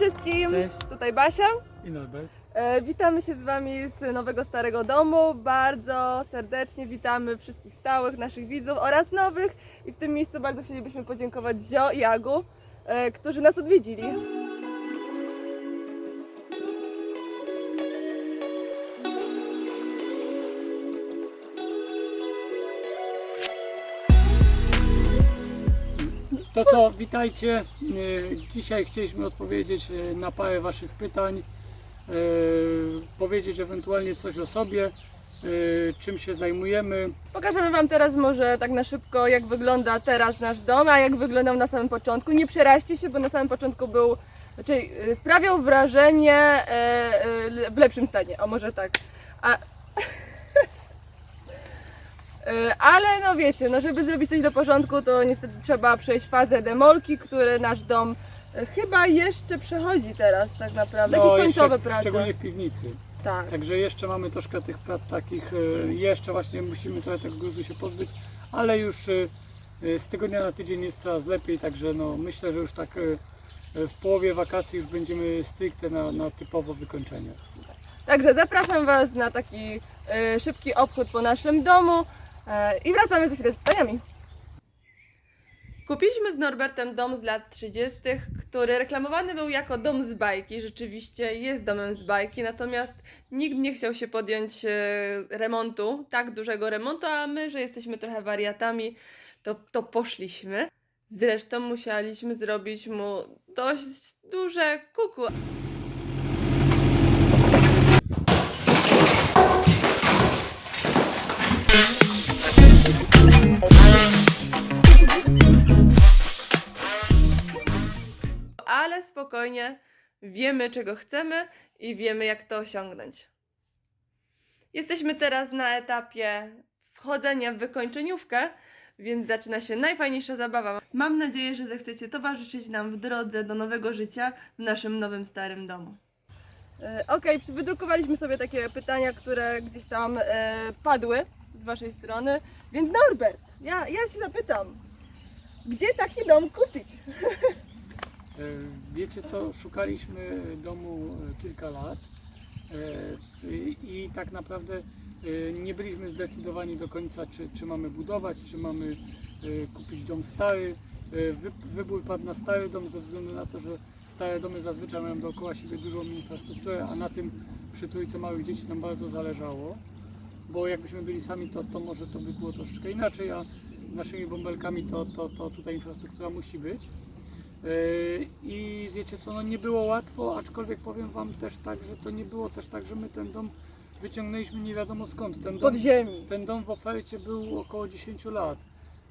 Cześć wszystkim! Cześć. Tutaj Basia. I Norbert. E, witamy się z Wami z nowego starego domu. Bardzo serdecznie witamy wszystkich stałych naszych widzów oraz nowych. I w tym miejscu bardzo chcielibyśmy podziękować Zio i Agu, e, którzy nas odwiedzili. To co, witajcie. E, Dzisiaj chcieliśmy odpowiedzieć e, na parę Waszych pytań, e, powiedzieć ewentualnie coś o sobie, czym się zajmujemy. Pokażemy Wam teraz może tak na szybko, jak wygląda teraz nasz dom, a jak wyglądał na samym początku. Nie przeraźcie się, bo na samym początku był, znaczy sprawiał wrażenie w lepszym stanie, o może tak. A, Ale no wiecie, no żeby zrobić coś do porządku, to niestety trzeba przejść fazę demolki, który nasz dom e, chyba jeszcze przechodzi teraz tak naprawdę. Jakieś No, jeszcze końcowe w- prace. Szczególnie w piwnicy. Tak. Także jeszcze mamy troszkę tych prac takich, e, jeszcze właśnie musimy trochę tego gruzu się pozbyć, ale już e, e, z tygodnia na tydzień jest coraz lepiej, także no, myślę, że już tak e, e, w połowie wakacji już będziemy stricte na, na typowo wykończenie. Także zapraszam Was na taki e, szybki obchód po naszym domu e, i wracamy za chwilę z pytaniami. Kupiliśmy z Norbertem dom z lat 30., który reklamowany był jako dom z bajki. Rzeczywiście jest domem z bajki, natomiast nikt nie chciał się podjąć e, remontu, tak dużego remontu, a my, że jesteśmy trochę wariatami, to, to poszliśmy. Zresztą musieliśmy zrobić mu dość duże kuku, spokojnie wiemy, czego chcemy i wiemy, jak to osiągnąć. Jesteśmy teraz na etapie wchodzenia w wykończeniówkę, więc zaczyna się najfajniejsza zabawa. Mam nadzieję, że zechcecie towarzyszyć nam w drodze do nowego życia w naszym nowym, starym domu. Okej, okay, wydrukowaliśmy sobie takie pytania, które gdzieś tam e, padły z Waszej strony. Więc Norbert, ja, ja się zapytam, gdzie taki dom kupić? E, Wiecie co, szukaliśmy domu e, kilka lat e, i tak naprawdę nie byliśmy zdecydowani do końca, czy, czy mamy budować, czy mamy kupić dom stary. Wy- Wybór padł na stary dom ze względu na to, że stare domy zazwyczaj mają dookoła siebie dużą infrastrukturę, a na tym przy trójce małych dzieci nam bardzo zależało, bo jakbyśmy byli sami, to, to może to by było troszeczkę inaczej, a z naszymi bąbelkami to, to, to tutaj infrastruktura musi być. Yy, I wiecie co, no nie było łatwo, aczkolwiek powiem Wam też tak, że to nie było też tak, że my ten dom wyciągnęliśmy nie wiadomo skąd. Ten Z dom, podziemi. ten dom w ofercie był około 10 lat.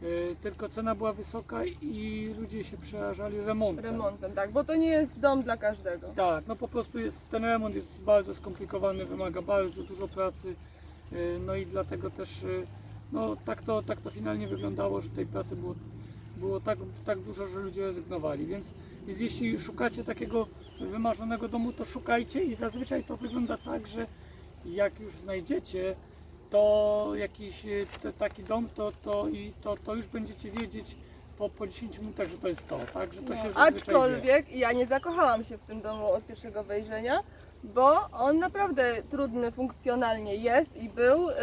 Yy, Tylko cena była wysoka i ludzie się przerażali remontem. Remontem, tak, bo to nie jest dom dla każdego. Tak, no po prostu jest, ten remont jest bardzo skomplikowany, wymaga bardzo dużo pracy. yy, No i dlatego też no, tak, to, tak to finalnie wyglądało, że tej pracy było, było tak, tak dużo, że ludzie rezygnowali. Więc, więc jeśli szukacie takiego wymarzonego domu, to szukajcie i zazwyczaj to wygląda tak, że jak już znajdziecie to jakiś te, taki dom, to, to, i to, to już będziecie wiedzieć po, po 10 minutach, że to jest to, tak? Że to się No, zazwyczaj wie. aczkolwiek ja nie zakochałam się w tym domu od pierwszego wejrzenia, bo on naprawdę trudny funkcjonalnie jest i był, yy,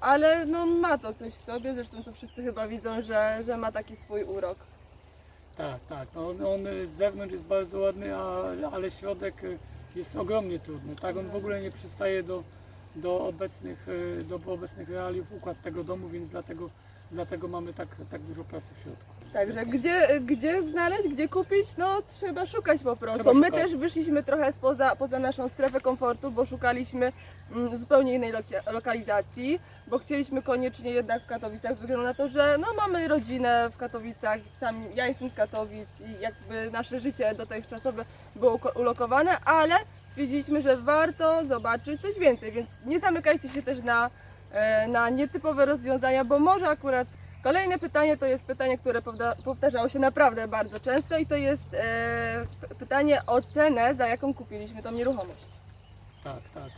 ale no ma to coś w sobie, zresztą co wszyscy chyba widzą, że, że ma taki swój urok. Tak, tak. No, on, on z zewnątrz jest bardzo ładny, a, ale środek y, jest ogromnie trudny. Tak, on w ogóle nie przystaje do, do, obecnych, y, do obecnych realiów układ tego domu, więc dlatego, dlatego mamy tak, tak dużo pracy w środku. Także gdzie, gdzie znaleźć, gdzie kupić, no trzeba szukać po prostu. Trzeba My szukać. też wyszliśmy trochę spoza, poza naszą strefę komfortu, bo szukaliśmy zupełnie innej lokalizacji, bo chcieliśmy koniecznie jednak w Katowicach, ze względu na to, że no, mamy rodzinę w Katowicach, sam ja jestem z Katowic i jakby nasze życie dotychczasowe było ulokowane, ale stwierdziliśmy, że warto zobaczyć coś więcej, więc nie zamykajcie się też na, e, na nietypowe rozwiązania, bo może akurat Kolejne pytanie to jest pytanie, które powtarzało się naprawdę bardzo często i to jest e, pytanie o cenę, za jaką kupiliśmy tą nieruchomość. Tak, tak.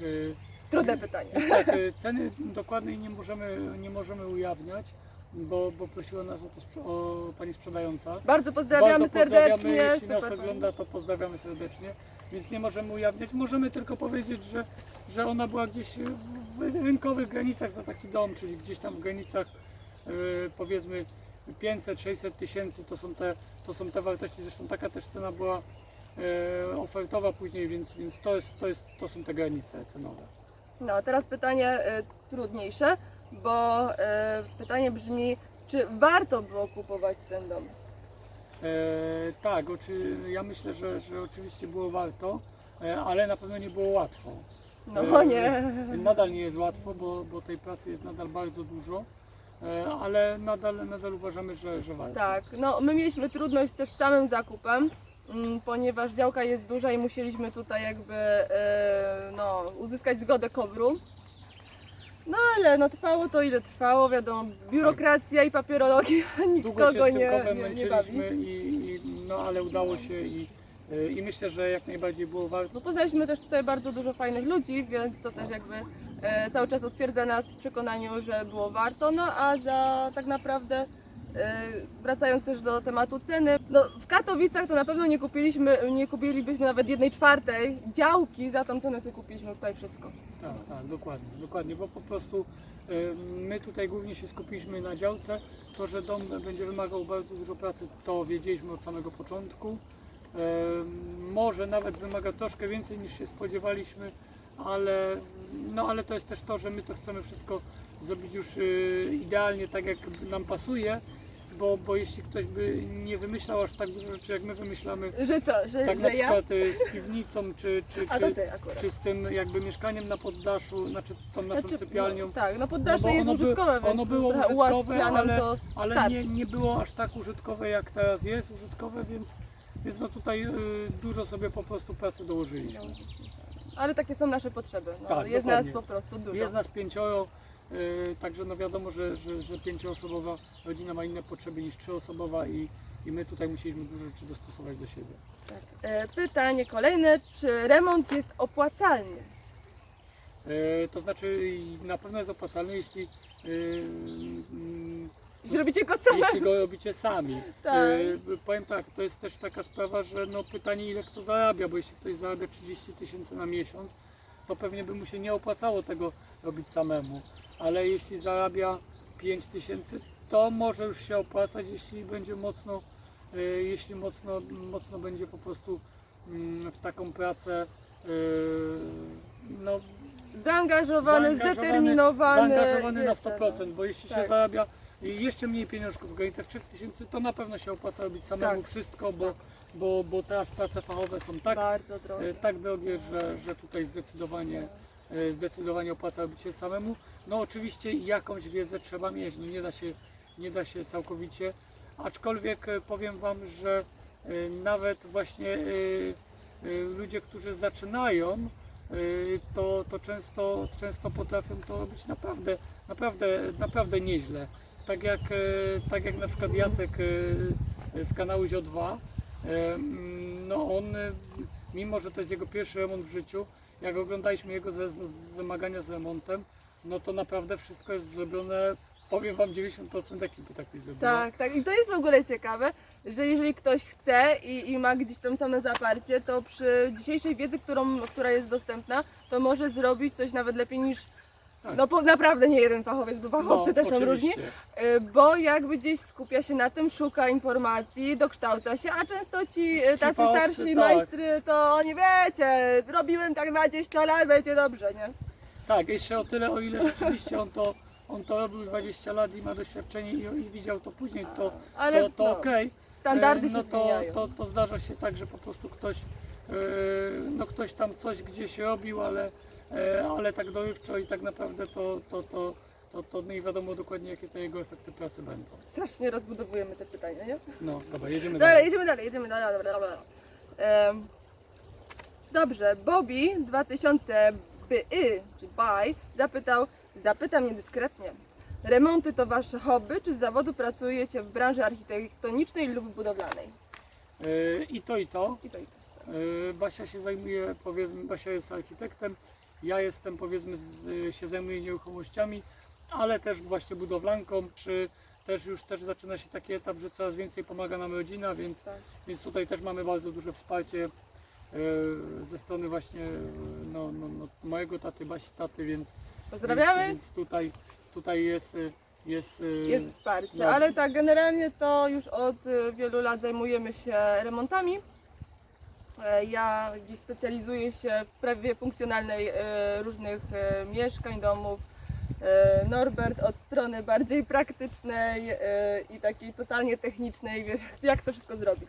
Y, Trudne pytanie. Tak, y, ceny dokładnej nie możemy, nie możemy ujawniać, bo, bo prosiła nas o to sprze- o pani sprzedająca. Bardzo pozdrawiamy Bardzo pozdrawiamy, serdecznie. jeśli nas super ogląda, to pozdrawiamy serdecznie. Więc nie możemy ujawniać. Możemy tylko powiedzieć, że, że ona była gdzieś w rynkowych granicach za taki dom, czyli gdzieś tam w granicach e, powiedzmy 500-600 tysięcy to są te to są te wartości. Zresztą taka też cena była e, ofertowa później, więc, więc to, jest, to, jest, to są te granice cenowe. No, a teraz pytanie y, trudniejsze, bo y, pytanie brzmi, czy warto było kupować ten dom? E, tak, oczy, ja myślę, że, że oczywiście było warto, e, ale na pewno nie było łatwo. No E, nie. Nadal nie jest łatwo, bo, bo tej pracy jest nadal bardzo dużo, e, ale nadal, nadal uważamy, że, że warto. Tak, no my mieliśmy trudność też z samym zakupem, ponieważ działka jest duża i musieliśmy tutaj jakby e, no, uzyskać zgodę kobru. No ale no trwało to ile trwało, wiadomo, biurokracja i papierologia Długo się z tym nie, nie, nie bawi. męczyliśmy, i, i, no ale udało się i, e, i myślę, że jak najbardziej było warto. No poznaliśmy też tutaj bardzo dużo fajnych ludzi, więc to też jakby e, cały czas utwierdza nas w przekonaniu, że było warto. No a za tak naprawdę wracając też do tematu ceny, no w Katowicach to na pewno nie kupiliśmy, nie kupilibyśmy nawet jednej czwartej działki za tą cenę, co kupiliśmy tutaj wszystko. Tak, tak, dokładnie, dokładnie, bo po prostu my tutaj głównie się skupiliśmy na działce. To, że dom będzie wymagał bardzo dużo pracy, to wiedzieliśmy od samego początku. Może nawet wymaga troszkę więcej niż się spodziewaliśmy, ale, no, ale to jest też to, że my to chcemy wszystko zrobić już e, idealnie tak, jak nam pasuje, bo, bo jeśli ktoś by nie wymyślał aż tak dużo rzeczy, jak my wymyślamy, Że co, że, tak że na ja? przykład e, z piwnicą, czy, czy, A to czy, ty akurat. czy z tym jakby mieszkaniem na poddaszu, znaczy tą naszą Znaczy, sypialnią. No, tak, no No poddasze bo jest ono by- użytkowe, więc ono było trochę użytkowe, ułatwia nam ale- to Ale start. nie, nie było aż tak użytkowe jak teraz jest użytkowe, więc, więc no tutaj y, dużo sobie po prostu pracy dołożyliśmy. Ale takie są nasze potrzeby. No, Tak, jest dokładnie. nas po prostu dużo. Jest nas pięcioro, y, także no wiadomo, że, że, że pięcioosobowa rodzina ma inne potrzeby niż trzyosobowa i, i my tutaj musieliśmy dużo rzeczy dostosować do siebie. Tak. E, Pytanie kolejne, czy remont jest opłacalny? Y, to znaczy na pewno jest opłacalny, jeśli mm, Jeśli robicie go same? jeśli go robicie sami. Tak. E, powiem tak, to jest też taka sprawa, że no pytanie ile kto zarabia, bo jeśli ktoś zarabia 30 tysięcy na miesiąc, to pewnie by mu się nie opłacało tego robić samemu. Ale jeśli zarabia 5 tysięcy, to może już się opłacać, jeśli będzie mocno, e, jeśli mocno, mocno będzie po prostu mm, w taką pracę e, no, Zaangażowany, zdeterminowany. zaangażowany na wiecie, 100%, bo jeśli Tak. się zarabia jeszcze mniej pieniążków w granicach 3000, to na pewno się opłaca robić samemu Tak. wszystko, bo, Tak. bo, bo teraz prace fachowe są No, tak, drogie. e, tak drogie, że, że tutaj zdecydowanie, zdecydowanie opłaca robić się samemu. No oczywiście jakąś wiedzę trzeba mieć, no nie da się, nie da się całkowicie, aczkolwiek e, powiem Wam, że e, nawet właśnie e, ludzie, którzy zaczynają, to, to często, często potrafią to robić naprawdę, naprawdę, naprawdę nieźle. Tak jak, tak jak na przykład Jacek z kanału Zio2, e, mm, no on, mimo że to jest jego pierwszy remont w życiu, jak oglądaliśmy jego zmagania z remontem, no to naprawdę wszystko jest zrobione, powiem Wam 90% ekipy tak jest zrobione. Tak, tak. I to jest w ogóle ciekawe, że jeżeli ktoś chce i, i ma gdzieś tam same zaparcie, to przy dzisiejszej wiedzy, którą, która jest dostępna, to może zrobić coś nawet lepiej niż. Tak. No po, naprawdę nie jeden fachowiec, bo fachowcy No, też są różni, oczywiście. y, bo jakby gdzieś skupia się na tym, szuka informacji, dokształca się, a często ci y, tacy starsi tak. majstry, to oni wiecie, robiłem tak 20 lat, będzie dobrze, nie? Tak, jeszcze o tyle, o ile rzeczywiście on to, on to robił 20 lat i ma doświadczenie i, i widział to później, to, Ale to, to no, okej. standardy E, no się to, zmieniają. To, to zdarza się tak, że po prostu ktoś, e, no ktoś tam coś gdzieś robił, ale, e, ale tak dorywczo i tak naprawdę to, to, to, to, to nie wiadomo dokładnie jakie te jego efekty pracy będą. Strasznie rozbudowujemy te pytania, nie? No dobra, jedziemy Dobra, dalej. jedziemy dalej, jedziemy dalej. Dobra, dobra, dobra. Em, dobrze, Bobby 2000 by, czy by, zapytał, zapytam niedyskretnie. Remonty to wasze hobby, czy z zawodu pracujecie w branży architektonicznej lub budowlanej? E, I to i to. I to i to. E, Basia się zajmuje, powiedzmy, Basia jest architektem, ja jestem, powiedzmy, z, się zajmuję nieruchomościami, ale też właśnie budowlanką. Czy też już też zaczyna się taki etap, że coraz więcej pomaga nam rodzina, więc, Tak. więc tutaj też mamy bardzo duże wsparcie ze strony właśnie e, no, no, no, mojego taty, Basi taty, więc, Pozdrawiamy. więc, więc tutaj, tutaj jest, e, jest, e, Jest wsparcie, no. ale tak generalnie to już od y, wielu lat zajmujemy się remontami. E, Ja gdzieś specjalizuję się w prawie funkcjonalnej e, różnych e, mieszkań, domów. E, Norbert od strony bardziej praktycznej e, i takiej totalnie technicznej, wie, jak to wszystko zrobić.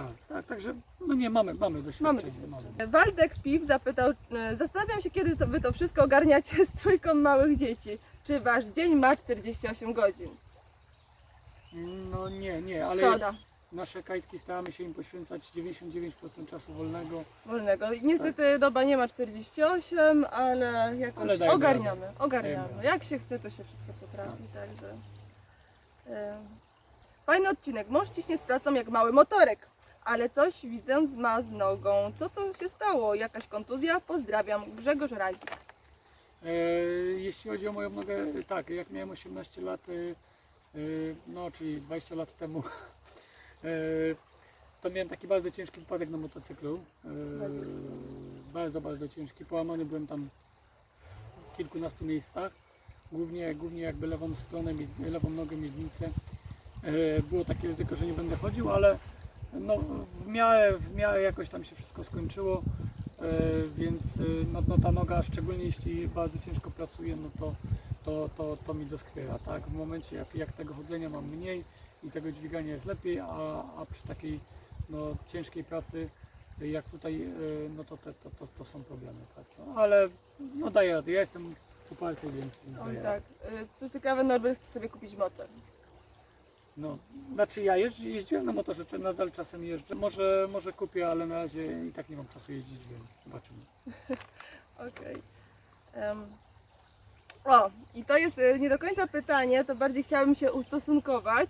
Tak, tak, także no nie, mamy, mamy doświadczenie. doświadczenie. Waldek Piw zapytał, e, zastanawiam się, kiedy to wy to wszystko ogarniacie z trójką małych dzieci. Czy wasz dzień ma 48 godzin? No nie, nie, ale jest, Szkoda. nasze kajtki staramy się im poświęcać 99% czasu wolnego. wolnego. Niestety doba nie ma 48, ale jakoś Tak. Ale ogarniamy, ogarniamy. Jak się chce, to się wszystko potrafi, także... em, Fajny odcinek. Mąż ciśnie z pracą jak mały motorek, ale coś widzę zma z nogą. Co to się stało? Jakaś kontuzja? Pozdrawiam. Grzegorz Razik. E, jeśli chodzi o moją nogę, tak, jak miałem 18 lat, e, e, no czyli 20 lat temu, to miałem taki bardzo ciężki wypadek na motocyklu. Bardzo, bardzo ciężki. Połamany byłem tam w kilkunastu miejscach. Głównie, głównie jakby lewą stronę, lewą nogę, miednicę. Było takie ryzyko, że nie będę chodził, ale no, w, miarę, w miarę jakoś tam się wszystko skończyło. E, więc e, no, no, ta noga, szczególnie jeśli bardzo ciężko pracuję, no to, to, to, to mi doskwiera, tak? W momencie jak, jak tego chodzenia mam mniej i tego dźwigania jest lepiej, a, a przy takiej no, ciężkiej pracy jak tutaj, e, no to, te, to, to, to są problemy, tak? No, ale no daję radę, ja jestem uparty, więc Oj daję tak. Co ciekawe, Norbert chce sobie kupić motor. No, znaczy ja jeździ, jeździłem na motorze, czy nadal czasem jeżdżę, może, może kupię, ale na razie i tak nie mam czasu jeździć, więc zobaczymy. Okej. O, i to jest e, nie do końca pytanie, to bardziej chciałabym się ustosunkować.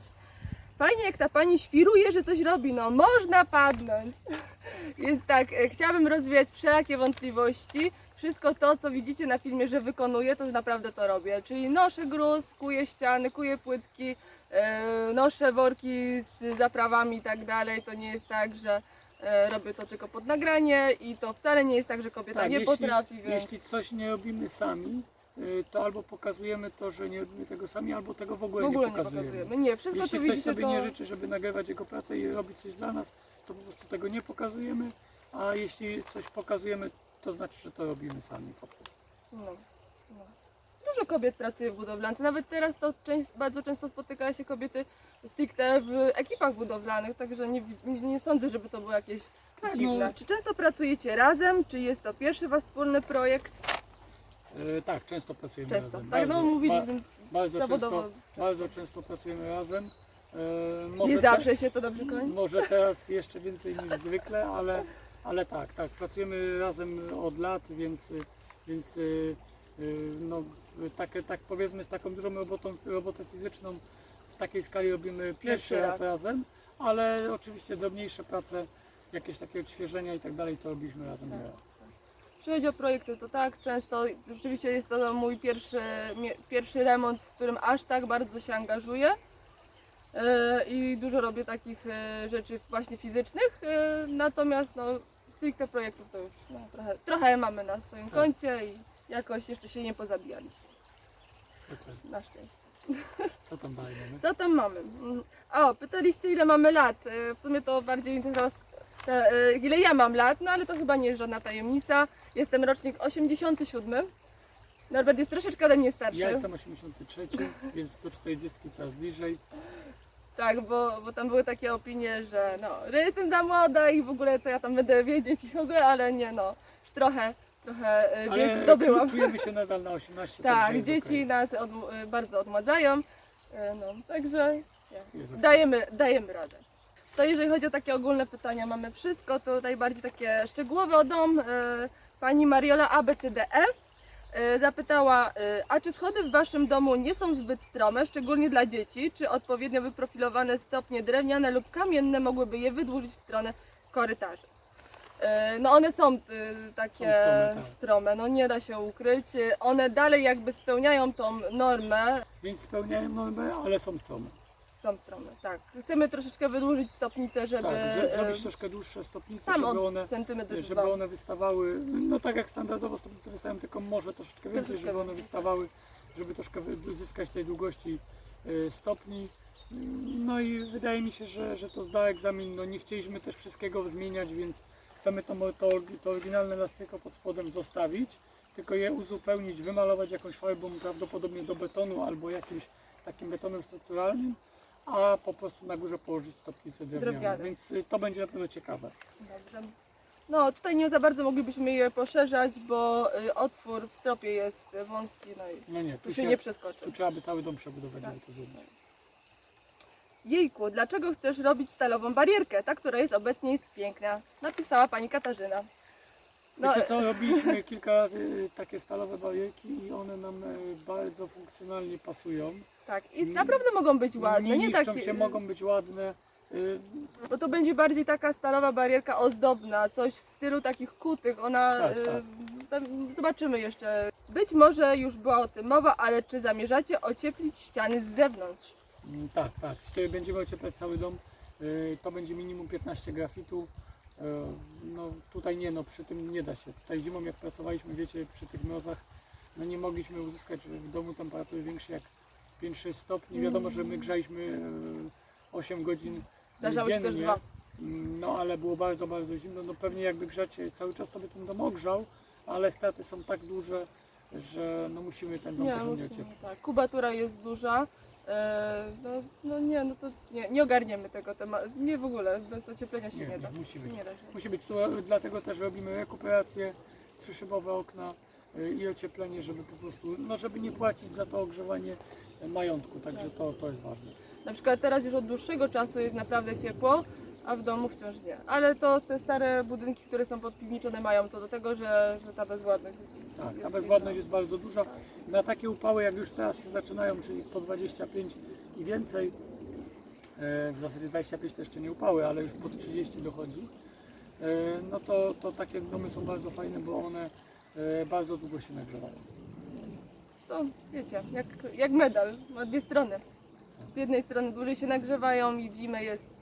Fajnie jak ta pani świruje, że coś robi, no można padnąć. Więc tak, e, chciałabym rozwiać wszelakie wątpliwości. Wszystko to, co widzicie na filmie, że wykonuję, to naprawdę to robię. Czyli noszę gruz, kuję ściany, kuję płytki, noszę worki z zaprawami i tak dalej. To nie jest tak, że e, robię to tylko pod nagranie i to wcale nie jest tak, że kobieta Tak, nie jeśli, potrafi. Więc... Jeśli coś nie robimy sami, y, to albo pokazujemy to, że nie robimy tego sami, albo tego w ogóle, W ogóle nie nie pokazujemy. pokazujemy. Nie, wszystko Jeśli co ktoś sobie to... nie życzy, żeby nagrywać jego pracę i robić coś dla nas, to po prostu tego nie pokazujemy, a jeśli coś pokazujemy, to znaczy, że to robimy sami po prostu. No. Dużo kobiet pracuje w budowlance. Nawet teraz to część, bardzo często spotyka się kobiety stricte w ekipach budowlanych, także nie, nie, nie sądzę, żeby to było jakieś Tak, dziwne. no. Czy często pracujecie razem? Czy jest to pierwszy wasz wspólny projekt? E, tak, często pracujemy Często. razem. Tak, no Bardzo- mówiliśmy Ba, bardzo, zawodowo. często, bardzo często pracujemy razem. E, może Nie te- zawsze się to dobrze kończy. Może teraz jeszcze więcej niż zwykle, ale, ale tak, tak, pracujemy razem od lat, więc, więc y, no, tak, tak powiedzmy z taką dużą robotą, robotę fizyczną w takiej skali robimy pierwszy raz raz. razem, ale oczywiście drobniejsze prace, jakieś takie odświeżenia i tak dalej, to robiliśmy razem Tak. nieraz. Jeśli chodzi o projekty, to tak, często rzeczywiście jest to mój pierwszy, pierwszy remont, w którym aż tak bardzo się angażuję. E, I dużo robię takich e, rzeczy właśnie fizycznych, natomiast no, stricte projektów to już no, trochę, trochę mamy na swoim Tak. koncie i jakoś jeszcze się nie pozabijaliśmy, Dokładnie. na szczęście. Co tam dalej mamy? Co tam mamy? O, pytaliście ile mamy lat. E, W sumie to bardziej interesowało te, e, ile ja mam lat, no ale to chyba nie jest żadna tajemnica. Jestem rocznik 87. Norbert jest troszeczkę ode mnie starszy. Ja jestem 83, więc do 40 coraz bliżej. Tak, bo, bo tam były takie opinie, że no, że jestem za młoda i w ogóle co ja tam będę wiedzieć i w ogóle, ale nie no, już trochę, trochę e, wiedzy Ale zdobyłam. czu- czujemy się nadal na 18. Tak, jest dzieci okej. nas od, e, bardzo odmładzają, e, no, także Jest okej. dajemy, dajemy radę. To jeżeli chodzi o takie ogólne pytania, mamy wszystko, to najbardziej takie szczegółowe o dom. E, Pani Mariola ABCDE e, zapytała, e, a czy schody w Waszym domu nie są zbyt strome, szczególnie dla dzieci? Czy odpowiednio wyprofilowane stopnie drewniane lub kamienne mogłyby je wydłużyć w stronę korytarzy? E, No one są y, takie Są strome, tak. strome, no nie da się ukryć. One dalej jakby spełniają tą normę. Więc spełniają normę, ale są strome. Są strome, tak. Chcemy troszeczkę wydłużyć stopnicę, żeby Tak, e, zrobić troszkę dłuższe stopnice, żeby one, żeby dwa. one wystawały, no tak jak standardowo stopnice wystają, tylko może troszeczkę więcej, Troszeczkę żeby one wystawały, żeby troszkę uzyskać tej długości e, stopni. No i wydaje mi się, że, że to zda egzamin. No nie chcieliśmy też wszystkiego zmieniać, więc chcemy to, to, to oryginalne lastyko pod spodem zostawić, tylko je uzupełnić, wymalować jakąś farbą prawdopodobnie do betonu albo jakimś takim betonem strukturalnym, a po prostu na górze położyć stopnicę drewnianą. Więc y, to będzie na pewno ciekawe. Dobrze. No tutaj nie za bardzo moglibyśmy je poszerzać, bo y, otwór w stropie jest wąski, no i No nie, tu się nie przeskoczy. tu trzeba by cały dom przebudować, Tak. żeby to zrobić. Jejku, dlaczego chcesz robić stalową barierkę? Ta, która jest obecnie jest piękna. Napisała pani Katarzyna. No, Wiecie co, robiliśmy kilka razy takie stalowe barierki i one nam y, bardzo funkcjonalnie pasują. tak, i naprawdę mogą być ładne, nie nie takie. się, mogą być ładne. Y, Bo to będzie bardziej taka stalowa barierka ozdobna, coś w stylu takich kutych. Ona. Tak, y, tak. zobaczymy jeszcze. Być może już była o tym mowa, ale czy zamierzacie ocieplić ściany z zewnątrz? Mm, Tak, tak. Jeśli będziemy ocieplać cały dom, y, to będzie minimum 15 grafitu. Y, No tutaj nie, no przy tym nie da się. Tutaj zimą jak pracowaliśmy, wiecie, przy tych mrozach, no nie mogliśmy uzyskać w domu temperatury większej jak 5-6 stopni. Wiadomo, że my grzaliśmy y, 8 godzin Zdarzały się dziennie. też dwa. Mm, No ale było bardzo, bardzo zimno. No pewnie jakby grzać cały czas, to by ten dom ogrzał, ale straty są tak duże, że no musimy ten dom Nie, porządnie ocieplić. tak. Kubatura jest duża. E, no, no nie, no to nie, nie ogarniemy tego tematu. Nie w ogóle, bez ocieplenia się nie, Nie, da. musi być. Nie da się. Musi być, to, dlatego też robimy rekuperację, trzyszybowe okna y, i ocieplenie, żeby po prostu, no żeby nie płacić za to ogrzewanie majątku, także to, to jest ważne. Na przykład teraz już od dłuższego czasu jest naprawdę ciepło, a w domu wciąż nie. Ale to te stare budynki, które są podpiwniczone mają to do tego, że, że ta bezwładność jest. Tak, ta bezwładność jest bardzo duża. Na takie upały, jak już teraz się zaczynają, czyli po 25 i więcej, e, w zasadzie 25 to jeszcze nie upały, ale już po 30 dochodzi, e, no to, to takie domy są bardzo fajne, bo one e, bardzo długo się nagrzewają. To wiecie, jak, jak medal, ma dwie strony. Z jednej strony dłużej się nagrzewają i w zimę jest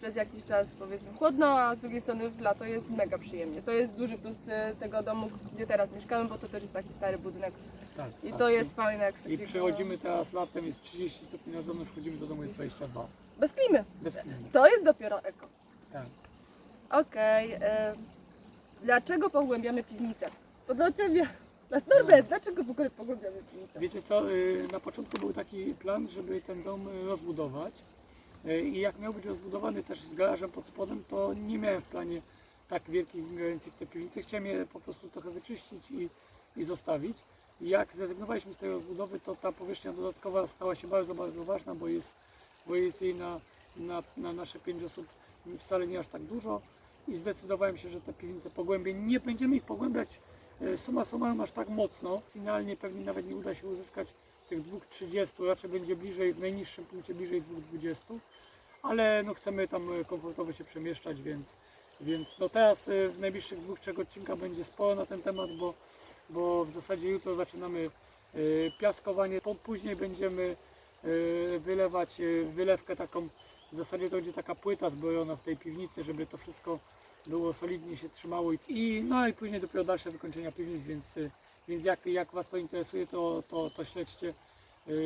przez jakiś czas powiedzmy chłodno, a z drugiej strony w lato jest mega przyjemnie. To jest duży plus e, tego domu, gdzie teraz mieszkamy, bo to też jest taki stary budynek Tak, i tak. to jest fajne. Jak I przychodzimy teraz latem, jest 30 stopni na zewnątrz, wchodzimy do domu jest 22. Bez klimy. Bez klimy. To jest dopiero eko. Tak. Okej. e, dlaczego pogłębiamy piwnicę? To dla Ciebie. Norbert, dlaczego w ogóle pogłębiamy piwnicę? Wiecie co, y, na początku był taki plan, żeby ten dom y, rozbudować i jak miał być rozbudowany też z garażem pod spodem, to nie miałem w planie tak wielkich ingerencji w te piwnice. Chciałem je po prostu trochę wyczyścić i, i zostawić. Jak zrezygnowaliśmy z tej rozbudowy, to ta powierzchnia dodatkowa stała się bardzo, bardzo ważna, bo jest, bo jest jej na, na, na nasze pięć osób wcale nie aż tak dużo i zdecydowałem się, że te piwnice pogłębię. Nie będziemy ich pogłębiać e, summa summarum aż tak mocno. Finalnie pewnie nawet nie uda się uzyskać tych 2,30, raczej będzie bliżej, w najniższym punkcie bliżej 2,20, ale no chcemy tam e, komfortowo się przemieszczać, więc, więc no teraz e, w najbliższych dwóch, trzech odcinkach będzie sporo na ten temat, bo, bo w zasadzie jutro zaczynamy e, piaskowanie, później będziemy wylewać wylewkę taką, w zasadzie to będzie taka płyta zbrojona w tej piwnicy, żeby to wszystko było solidnie się trzymało i, no i później dopiero dalsze wykończenia piwnic, więc, więc jak, jak Was to interesuje, to, to, to śledźcie,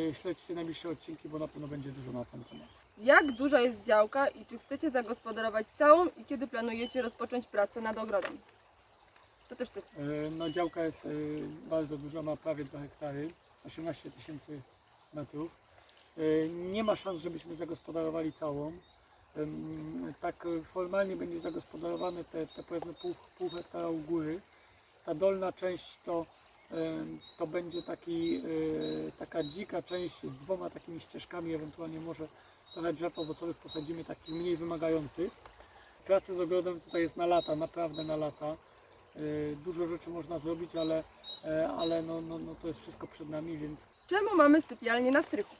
e, śledźcie najbliższe odcinki, bo na pewno będzie dużo na ten temat. Jak duża jest działka i czy chcecie zagospodarować całą i kiedy planujecie rozpocząć pracę nad ogrodem? To też Ty. E, No działka jest e, bardzo duża, ma prawie 2 hektary, 18 tysięcy metrów. E, Nie ma szans, żebyśmy zagospodarowali całą. Em, Tak formalnie będzie zagospodarowane te, te powiedzmy pół, pół hektara u góry. Ta dolna część to, to będzie taki, e, taka dzika część z dwoma takimi ścieżkami, ewentualnie może trochę drzew owocowych posadzimy, takich mniej wymagających. Praca z ogrodem tutaj jest na lata, naprawdę na lata. Y, Dużo rzeczy można zrobić, ale, e, ale no, no, no to jest wszystko przed nami, więc Czemu mamy sypialnię na strychu?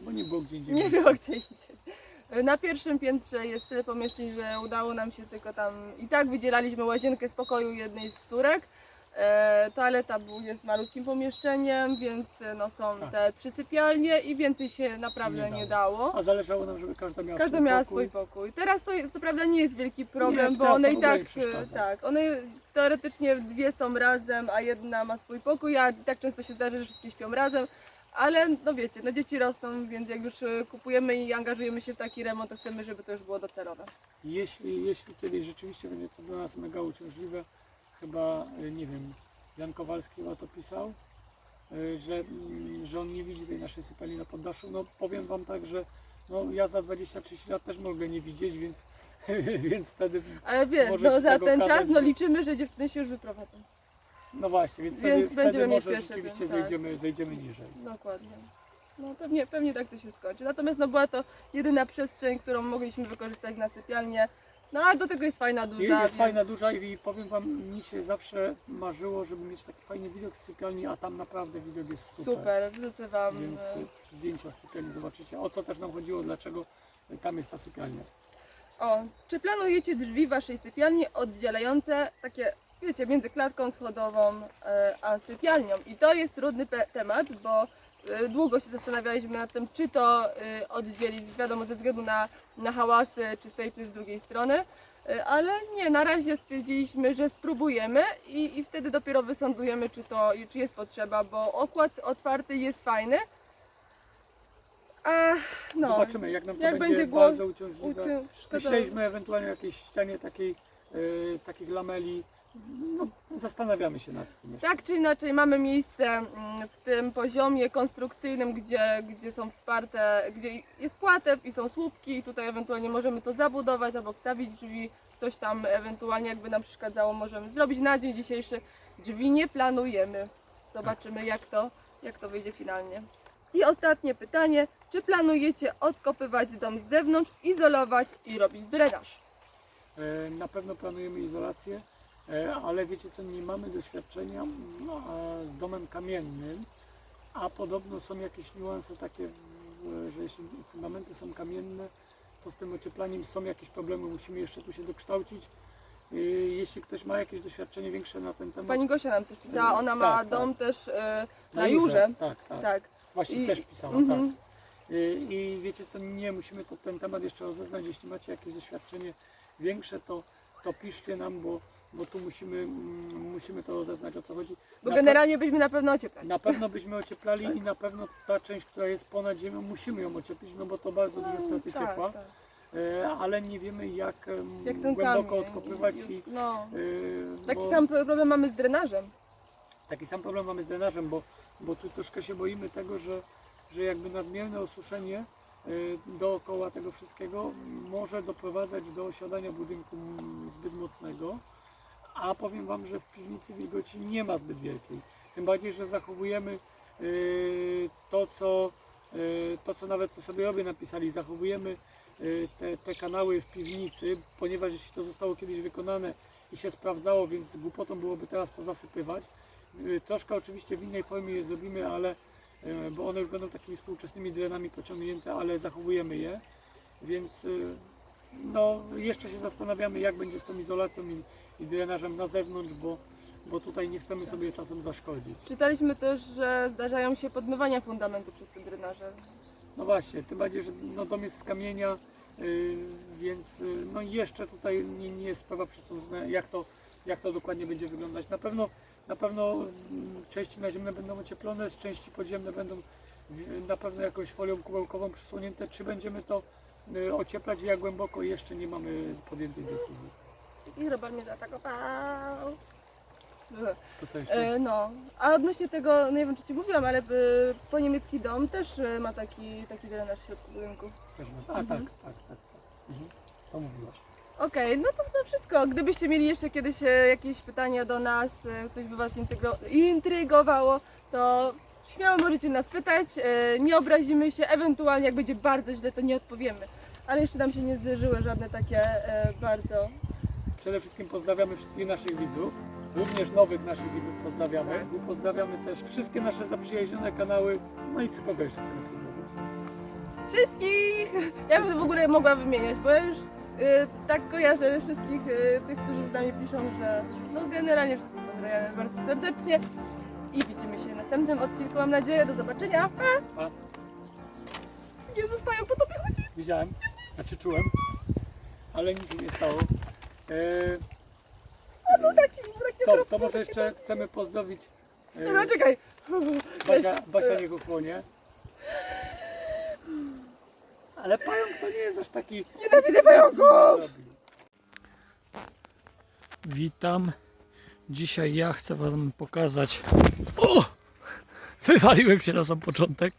bo nie było gdzie indziej. Nie było gdzie indziej. Na pierwszym piętrze jest tyle pomieszczeń, że udało nam się tylko tam i tak wydzielaliśmy łazienkę z pokoju jednej z córek. E, toaleta był, jest malutkim pomieszczeniem, więc e, no, są Tak. te trzy sypialnie i więcej się naprawdę Nie nie, dało. A zależało nam, żeby każda miała Każda swój miała pokój. swój pokój. Teraz to co prawda nie jest wielki problem, Nie, bo teraz one to w i ogóle tak, nie przeszkadza. tak, one teoretycznie dwie są razem, a jedna ma swój pokój, a tak często się zdarza, że wszystkie śpią razem. Ale no wiecie, no dzieci rosną, więc jak już e, kupujemy i angażujemy się w taki remont, to chcemy, żeby to już było docelowe. Jeśli, jeśli kiedyś rzeczywiście będzie to dla nas mega uciążliwe, chyba, y, nie wiem, Jan Kowalski chyba to pisał, y, że, mm, że on nie widzi tej naszej sypialni na poddaszu. No powiem Wam tak, że no, ja za 20-30 lat też mogę nie widzieć, więc, więc wtedy, Ale wiesz, no za ten czas no liczymy, że dziewczyny się już wyprowadzą. no właśnie, więc, Więc wtedy, będziemy wtedy może pierwsze rzeczywiście ten, tak. zejdziemy, zejdziemy niżej. Dokładnie. No pewnie, pewnie tak to się skończy. Natomiast no była to jedyna przestrzeń, którą mogliśmy wykorzystać na sypialnię. No a do tego jest fajna I duża. jest więc... fajna, duża i powiem Wam, mi się zawsze marzyło, żeby mieć taki fajny widok z sypialni, a tam naprawdę widok jest super. Super, wrzucę wam. Więc e, zdjęcia z sypialni zobaczycie. O co też nam chodziło, dlaczego tam jest ta sypialnia. O, czy planujecie drzwi waszej sypialni oddzielające takie, wiecie, między klatką schodową e, a sypialnią? I to jest trudny temat, bo długo się zastanawialiśmy nad tym, czy to e, oddzielić, wiadomo, ze względu na, na hałasy, czy z tej, czy z drugiej strony. E, Ale nie, na razie stwierdziliśmy, że spróbujemy i, i wtedy dopiero wysądujemy, czy to czy jest potrzeba, bo okład otwarty jest fajny. A, no, Zobaczymy, jak nam to Jak będzie, będzie bardzo uciążliwe. Myśleliśmy ewentualnie o jakiejś ścianie takiej, y, takich lameli. No, zastanawiamy się nad tym. jeszcze. Tak czy inaczej mamy miejsce mm, w tym poziomie konstrukcyjnym, gdzie, gdzie są wsparte, gdzie jest płatew i są słupki i tutaj ewentualnie możemy to zabudować albo wstawić drzwi, coś tam ewentualnie jakby nam przeszkadzało możemy zrobić. Na dzień dzisiejszy drzwi nie planujemy. Zobaczymy jak to, jak to wyjdzie finalnie. I ostatnie pytanie, czy planujecie odkopywać dom z zewnątrz, izolować i robić drenaż? E, Na pewno planujemy izolację, ale wiecie co, nie mamy doświadczenia no, a z domem kamiennym, a podobno są jakieś niuanse takie, w- że jeśli fundamenty są kamienne, to z tym ocieplaniem są jakieś problemy, musimy jeszcze tu się dokształcić. E, Jeśli ktoś ma jakieś doświadczenie większe na ten temat, Pani Gosia nam też pisała, ona ma Tak, tak. dom też e, na Jurze. Tak, tak. Tak. Właśnie I- też pisała, mhm. tak. I, I wiecie co, nie, musimy to, ten temat jeszcze rozeznać. Jeśli macie jakieś doświadczenie większe, to, to piszcie nam, bo, bo tu musimy, mm, musimy to rozeznać o co chodzi. Bo Na, generalnie byśmy na pewno ocieplali. na pewno byśmy ocieplali i na pewno ta część, która jest ponad ziemią, musimy ją ocieplić, no bo to bardzo duże straty tak, ciepła, tak. e, ale nie wiemy jak, Jak głęboko kamień. odkopywać i- No. e, Taki bo- sam problem mamy z drenażem. Taki sam problem mamy z drenażem, bo, bo tu troszkę się boimy tego, że, że jakby nadmierne osuszenie y, dookoła tego wszystkiego może doprowadzać do osiadania budynku mm, zbyt mocnego, a powiem Wam, że w piwnicy wilgoci nie ma zbyt wielkiej. Tym bardziej, że zachowujemy y, to, co, y, to, co nawet sobie obie napisali, zachowujemy y, te, te kanały w piwnicy, ponieważ jeśli to zostało kiedyś wykonane i się sprawdzało, więc głupotą byłoby teraz to zasypywać. Troszkę oczywiście w innej formie je zrobimy, ale bo one już będą takimi współczesnymi drenami pociągnięte, ale zachowujemy je, więc no, jeszcze się zastanawiamy, jak będzie z tą izolacją i, i drenażem na zewnątrz, bo, bo tutaj nie chcemy sobie czasem zaszkodzić. Czytaliśmy też, że zdarzają się podmywania fundamentu przez te drenaże. No właśnie, tym bardziej, że no, dom jest z kamienia, y, więc y, no jeszcze tutaj nie, nie jest sprawa przesądzona, jak to, jak to dokładnie będzie wyglądać. Na pewno, na pewno mm, części naziemne będą ocieplone, z części podziemne będą na pewno jakąś folią kubełkową przysłonięte. Czy będziemy to ocieplać i jak głęboko, jeszcze nie mamy podjętej decyzji. I Robert mnie zaatakował. To co jeszcze? E, no, a odnośnie tego, nie wiem czy Ci mówiłam, ale e, po niemiecki dom też e, ma taki, taki drenaż w środku budynku. Też ma- A tak, tak, tak. tak. Mhm. To mówiłaś. Okej, no to, to wszystko. Gdybyście mieli jeszcze kiedyś e, jakieś pytania do nas, e, coś by Was intygro- intrygowało, to śmiało możecie nas pytać. e, Nie obrazimy się, ewentualnie jak będzie bardzo źle, to nie odpowiemy. Ale jeszcze nam się nie zdarzyły żadne takie e, bardzo. Przede wszystkim pozdrawiamy wszystkich naszych widzów, również nowych naszych widzów pozdrawiamy. I pozdrawiamy też wszystkie nasze zaprzyjaźnione kanały. No i kogo jeszcze chcemy pozdrowić? Wszystkich! Ja bym w ogóle mogła wymieniać, bo ja już y, tak kojarzę wszystkich tych, którzy z nami piszą, że no generalnie wszystkich pozdrawiamy bardzo serdecznie i widzimy się w następnym odcinku, mam nadzieję. Do zobaczenia. Pa! Pa. Jezus, Panią, po tobie chodzi. Widziałem, znaczy czułem, ale nic się nie stało. E, No taki, taki co, to może jeszcze chcemy pozdrowić e, Dobra, czekaj. Basia, Basia niech ochłonie. Ale pająk to nie jest aż taki... Nienawidzę pająków! Witam. Dzisiaj ja chcę Wam pokazać... O! Wywaliłem się na sam początek.